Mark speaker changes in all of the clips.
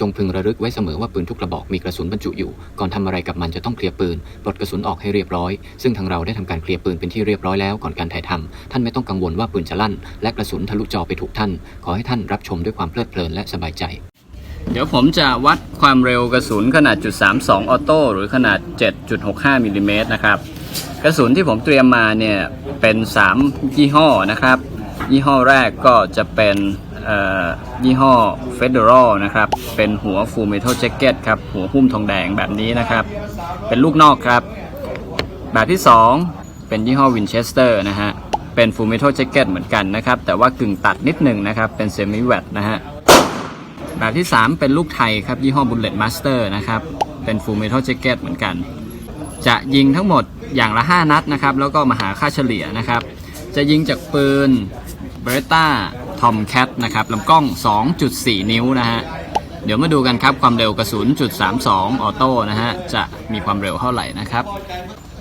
Speaker 1: จงพึงระลึกไว้เสมอว่าปืนทุกกระบอกมีกระสุนบรรจุอยู่ ก่อนทำอะไรกับมันจะต้องเคลียร์ปืน ปลดกระสุนออกให้เรียบร้อย ซึ่งทางเราได้ทำการเคลียร์ปืนเป็นที่เรียบร้อยแล้วก่อนการถ่ายทำท่านไม่ต้องกังวลว่าปืนจะลั่น และกระสุนทะลุจอไปถูกท่าน ขอให้ท่านรับชมด้วยความเพลิดเพลินและสบายใจ
Speaker 2: เดี๋ยวผมจะวัดความเร็วกระสุนขนาดจุด32ออโต้หรือขนาด 7.65มิลลิเมตรนะครับ กระสุนที่ผมเตรียมมาเนี่ยเป็น 3 ยี่ห้อนะครับ ยี่ห้อแรกก็จะเป็นยี่ห้อ Federal นะครับ เป็นหัว Full Metal Jacket ครับ หัวหุ้มทองแดงแบบนี้นะครับ เป็นลูกนอกครับ แบบที่ 2 เป็นยี่ห้อ Winchester นะฮะ เป็น Full Metal Jacket เหมือนกันนะครับ แต่ว่ากึ่งตัดนิดหนึ่งนะครับ เป็น Semi Wet นะฮะ แบบที่ 3 เป็นลูกไทยครับ ยี่ห้อ Bullet Master นะครับ เป็น Full Metal Jacket เหมือนกัน จะยิงทั้งหมดอย่างละ 5 นัดนะครับ แล้วก็มาหาค่าเฉลี่ยนะครับ จะยิงจากปืน b e r t a Tomcat นะครับลำกล้อง 2.4 นิ้วนะฮะ เดี๋ยวมาดูกันครับความเร็วกระสุนจุด32ออโต้นะฮะ จะมีความเร็วเท่าไหร่นะครับ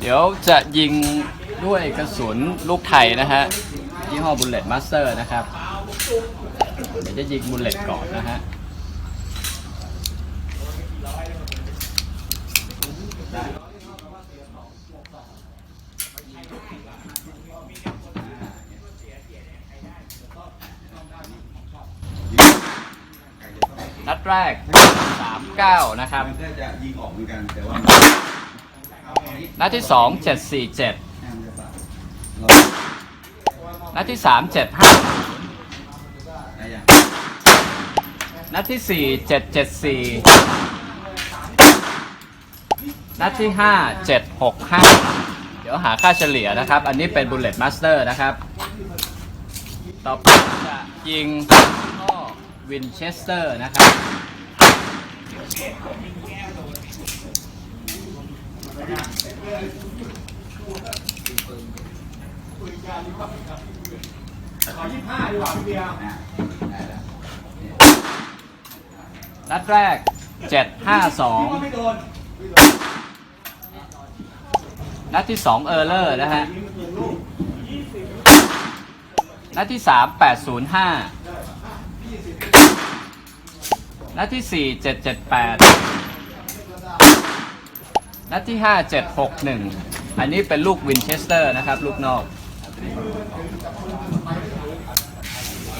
Speaker 2: เดี๋ยวจะยิงด้วยกระสุนลูกไทยนะฮะยี่ห้อ Bullet Master นะครับ เดี๋ยวจะยิงบุลเลตก่อนนะฮะ นัดแรก 39 นะครับ
Speaker 3: มันก็จะยิงออกเหมือนกันแต่ว่า
Speaker 2: นัดที่ 2 747นัดที่ 3 7 5
Speaker 3: ได้ยัง
Speaker 2: นัดที่ 4 774 นัดที่ 5 765 เดี๋ยวหาค่าเฉลี่ยนะครับ อันนี้เป็น Bullet Master นะครับ ต่อไปจะยิง วินเชสเตอร์นะครับขอยี่ห้าดีกว่าพี่เบียร์นัดแรกเจ็ดห้าสองนัดที่สองเออร์เลอร์นะฮะ นัดที่สามแปดศูนย์ห้า นัดที่ 4 778 นัดที่ 5 761 อันนี้เป็นลูกวินเชสเตอร์นะครับ ลูกนอก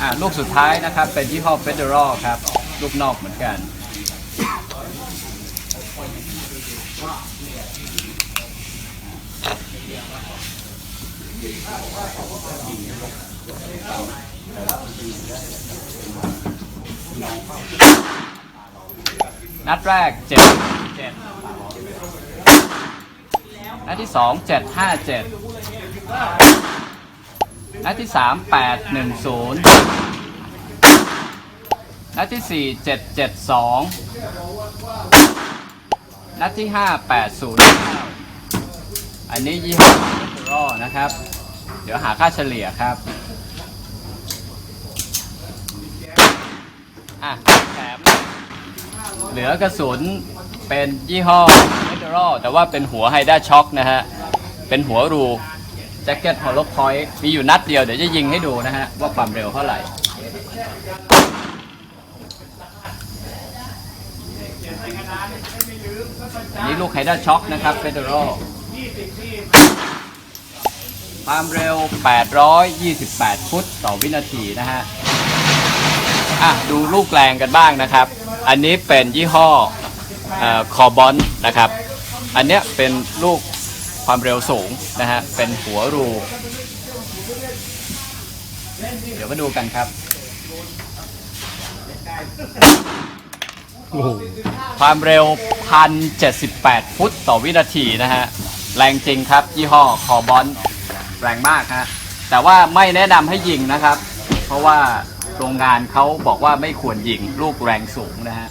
Speaker 2: อ่าลูกสุดท้ายนะครับ เป็นยี่ห้อ Federal ครับ ลูกนอกเหมือนกัน นัดแรกเจ็ดเจ็ดนัดที่สองเจ็ดห้าเจ็ดนัดที่สามแปดหนึ่งศูนย์นัดที่สี่เจ็ดเจ็ดสองนัดที่ห้าแปดศูนย์อันนี้ยี่ห้อรอนะครับ เดี๋ยวหาค่าเฉลี่ยครับอะแถม เหลือกระสุนเป็นยี่ห้อ Federal แต่ว่าเป็นหัวไฮด้าช็อคนะฮะ เป็นหัวรูแจ็คเก็ตฮอลโลพอยต์มีอยู่นัดเดียวเดี๋ยวจะยิงให้ดูนะฮะ ว่าความเร็วเท่าไหร่อันนี้ลูกไฮด้าช็อคนะครับ Federal ความเร็ว 828 ฟุตต่อวินาทีนะฮะ อะ ดูลูกแรงกันบ้างนะครับ อันนี้เป็นยี่ห้อคอร์บอนนะครับ อันเนี้ยเป็นลูกความเร็วสูงนะฮะ เป็นหัวรู เดี๋ยวมาดูกันครับ ความเร็ว 1,078 ฟุตต่อวินาทีนะฮะ แรงจริงครับ ยี่ห้อคอร์บอนแรงมากฮะ แต่ว่าไม่แนะนำให้ยิงนะครับ เพราะว่า โรงงานเขาบอกว่าไม่ควรยิงลูกแรงสูงนะฮะ